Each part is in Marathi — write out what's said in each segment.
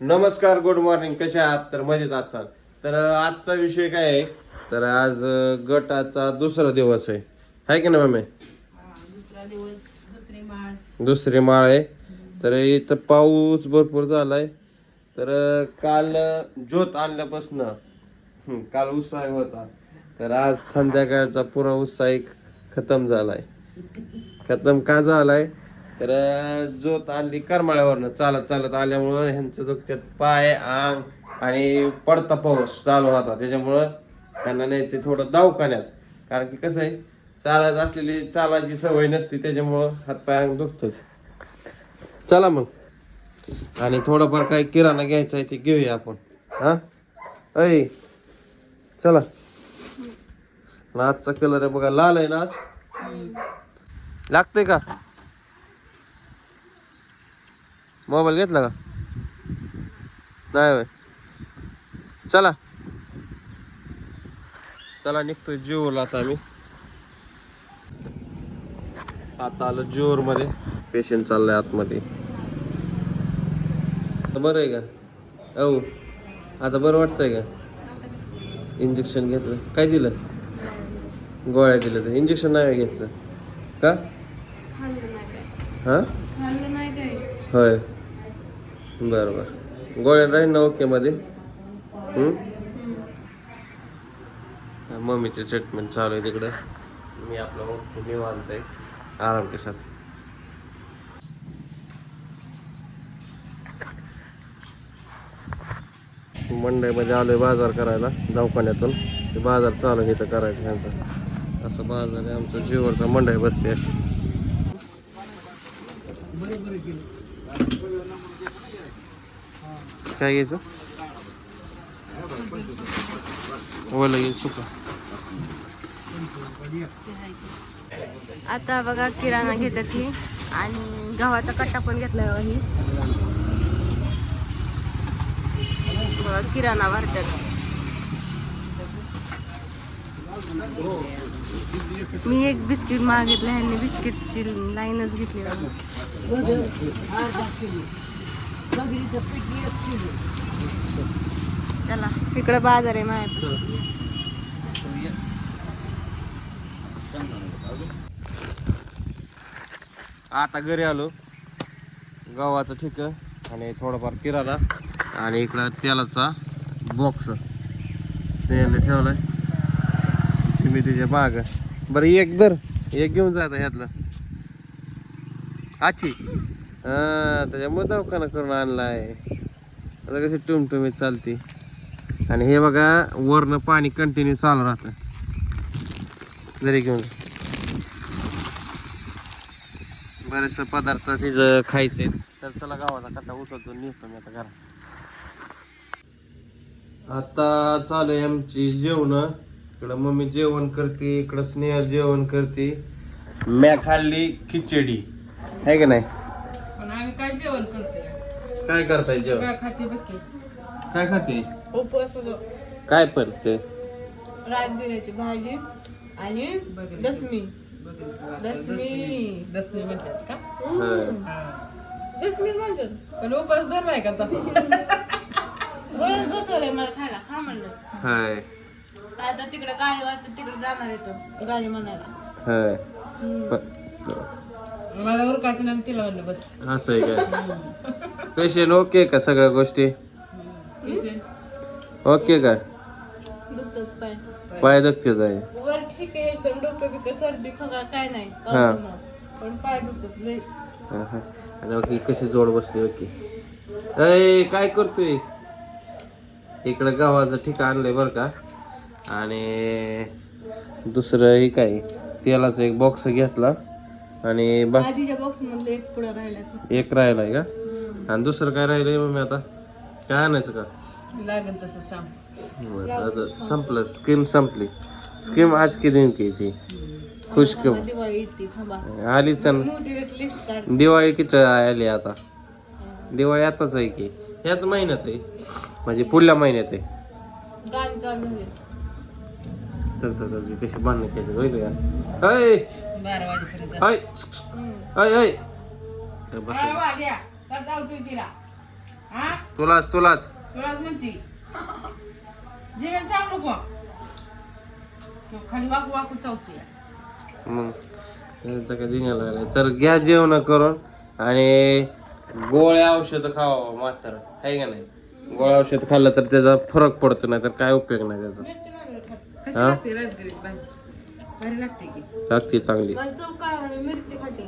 नमस्कार गुड मॉर्निंग कसे आहात? तर मजेत आहात तर आजचा विषय काय आहे? तर आज गटाचा दुसरा दिवस आहे. आहे की ना मम्मी दुसरी माळ आहे. तर इथं पाऊस भरपूर झालाय. तर काल ज्योत आणल्यापासून काल उत्साह होता. तर आज संध्याकाळचा पुरा उत्साह खतम झालाय. खतम का झालाय? तर अं, ज्योत आणली करमाळ्यावरनं चालत चालत आल्यामुळं ह्यांचं दुखत्यात पाय अंग आणि पडता पाऊस चालू होता. त्याच्यामुळं त्यांना न्यायचं थोडं दवाखान्यात. कारण की कसं आहे चालत असलेली चालायची सवय नसते त्याच्यामुळं हातपाय अंग दुखतच. चला मग. आणि थोडंफार काही किराणा घ्यायचा आहे ते घेऊया आपण. हा? ऐ चला. आजचा कलर आहे बघा लाल आहे ना आज? लागतंय का? मोबाईल घेतला का? नाही होय. चला. चला निघतोय जीवला आता आम्ही. आता आलो जीवर मध्ये पेशंट चाललाय आतमध्ये. आता बरं आहे का? औ आता बरं वाटतंय का? इंजेक्शन घेतलं. काय दिलं? गोळ्या दिलं तर. इंजेक्शन नाही घेतलं. का? हा? होय. बरं बरं गोळ्या राहील ना ओकेमध्ये मम्मीची मम्मीचे ट्रीटमेंट चालू आहे तिकडं. मी आपलं ओके निवांत आहे. आराम के साथ. मंडईमध्ये आलोय बाजार करायला दवाखान्यातून. ते बाजार चालू आहे इथं करायचं त्यांचा. असं बाजार आहे आमचा जीवरचा मंडई बसते अशी. काय घ्यायचं? ओलं घे सुका. आता बघा किराणा घेतात ही. आणि गव्हाचा कट्टा पण घेतला बघा ही. बघा किराणा भरतात. मी एक बिस्किट मागितलं ह्यांनी बिस्किटची लाईनच घेतली चला इकडं बाजार आहे माझ्या आता घरी आलो. गव्हाचं ठीक आणि थोडंफार किराणा आणि इकडं तेलाचा बॉक्स स्नेहलने ठेवलाय. चिमितीच्या बाग. बरं एक दर एक घेऊन जायचं ह्यातलं. आची हा त्याच्यामुळे दवाखाना करून आणलाय. आता कशी टुमटुमीत चालते. आणि हे बघा वरनं पाणी कंटिन्यू चालू राहतं. जरी घेऊन बरेचसे पदार्थ तिचं खायचे तर चला गावाचा कट्टा उचलतो निघतो मी आता घरा आता चालू आहे आमची जेवण. इकडं मम्मी जेवण करते इकडं स्नेहल जेवण करते. म्या खाल्ली खिचडी. आहे का नाही? काय जेवण करतोय काय करताय जेवण? काय खाते बघी काय खाते? उपवासाचं काय पण ते राजगिऱ्याची भाजी आणि दसमी. दसमी. दसमी म्हणतात का? हं. दसमी म्हणतात. पण उपास आहे का आता गोळ्यात बसवलंय मला खायला. खा म्हणलं. हाय. आता तिकडे गाडी वाजता तिकडे जाणार येतो गाडी म्हणायला. हाय. हम्म. प- मला उरकायचं नाही तिला म्हणलं बस. असं आहे काय पेशंट ओके का सगळ्या गोष्टी? ओके का? दुखतात पाय पाय दुखते आहे वर ठीक आहे पण डोकं बिकं सर्दी खोका काय नाही. पावसामुळं. पण पाय दुखतात लय हा, हा. आणि ओके कशी जोड बसली ओके अय काय करतोय? इकडं गावाचं ठिकाण आणलंय बरं का. आणि दुसरं हे काय? तेलाचा एक बॉक्स घेतला. आणि बा आधीच्या बॉक्स मधलं एक पुढं राहिला एक राहिलाय का? आणि दुसरं काय राहिलंय मी आता? काय आणायचं का? लागेल तसं सांग. बरं, आता संपलं. स्कीम संपली. स्कीम आज की दिन की थी खुश थांबा, दिवाळी येते थांबा. आलीच आणि मोठी लिस्ट काढ. दिवाळी किती आली आता? दिवाळी आताच आहे की? ह्याच महिन्यात आहे. म्हणजे पुढल्या महिन्यात आहे. गाणी चालू झाले. तर तर तर ती कशी बांधणं केली होईल का अय बारा वाजेपर्यंत. तर बस. वाग्या का जाऊ तू तिला. हा? तुलाच तुलाच. तुलाच म्हणती. जेवण चाव नको. तो खाली वाकू वाकू चावती मग त्यांचं काय धिंगाणा लागलाय. तर घ्या जेवण करून आणि गोळ्या औषध खावा म्हातार आहे का नाही? गोळ्या औषध खाल्लं तर त्याचा फरक पडतो नाही तर काय उपयोग नाही त्याचा. मिरची नाही खात. कशी हा? लागते भाजी? लागते चांगली. मिरची खाते.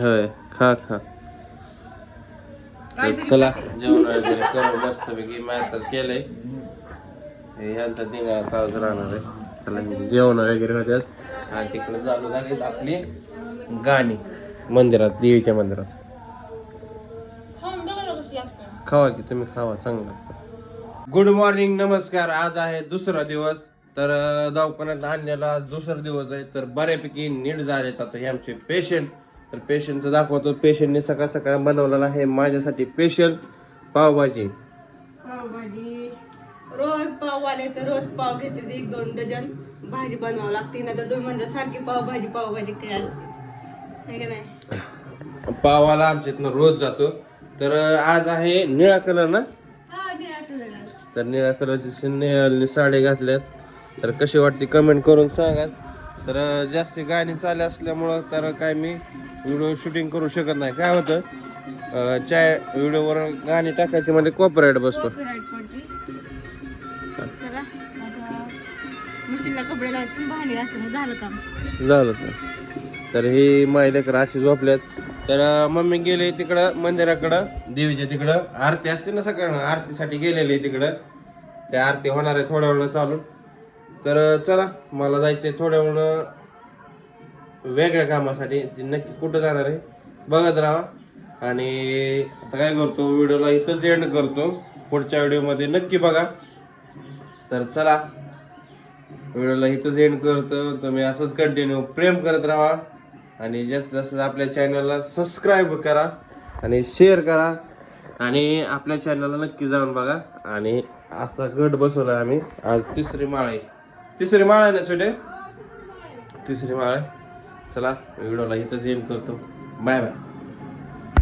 होय खा खा. चला. जेवण वगैरे करू मस्त पैकी तर केलंय. हे ह्यांचा धिंगाणा चालूच राहणार आहे. चला जेवण वगैरे होत्यात आणि तिकडे चालू झाली आपली गाणी. मंदिरात देवीच्या मंदिरात. खावा की तुम्ही खावा चांगलं गुड मॉर्निंग नमस्कार. आज आहे दुसरा दिवस. तर दवाखान्यात आज दुसरा दिवस आहे तर बऱ्यापैकी नीट झालेत आता हे आमचे पेशंट तर पेशंटचं दाखवतो. पेशंटने सकाळ सकाळ बनवलेला आहे माझ्यासाठी स्पेशल पावभाजी. पावभाजी. रोज पाव आले तर रोज पाव घेते एक दोन डझन भाजी बनवावं लागते. ना तर तुम्ही म्हणजे सारखी पावभाजी पावभाजी काय असते. नाही? पावाला आमच्या इथनं रोज जातो. तर आज आहे निळा कलर ना. तर निळ्या कलरची साडी घातल्यात. तर कशी वाटते कमेंट करून सांगा तर जास्ती गाणी चालू असल्यामुळं तर काय मी व्हिडिओ शूटिंग करू शकत नाही. काय होतं चाय व्हिडिओवर गाणी टाकायची म्हणजे कॉपराईट बसतो. झालं तर ही माहिती अशी झोपल्यात. तर मम्मी गेले तिकडं मंदिराकडं. देवीच्या तिकडं. आरती असते ना सकाळ आरतीसाठी गेलेली तिकडं. त्या आरती होणार आहे थोड्या वेळ चालून. तर चला मला जायचंय थोड्या वेळ वेगळ्या कामासाठी. ती नक्की कुठं जाणार आहे बघत राहा. आणि आता काय करतो व्हिडिओला इथंच एंड करतो. पुढच्या व्हिडिओमध्ये नक्की बघा. तर चला व्हिडिओला इथंच एंड करतो. तुम्ही असंच कंटिन्यू प्रेम करत राहा. आणि जास्त जास्त आपल्या चॅनलला सबस्क्राईब करा. आणि शेअर करा. आणि आपल्या चॅनलला नक्की जाऊन बघा. आणि असा गट बसवला आम्ही. आज तिसरी माळ आहे. तिसरी माळ आहे ना छोटे? तिसरी माळ आहे. चला व्हिडिओला इथंच एंड करतो. Bye bye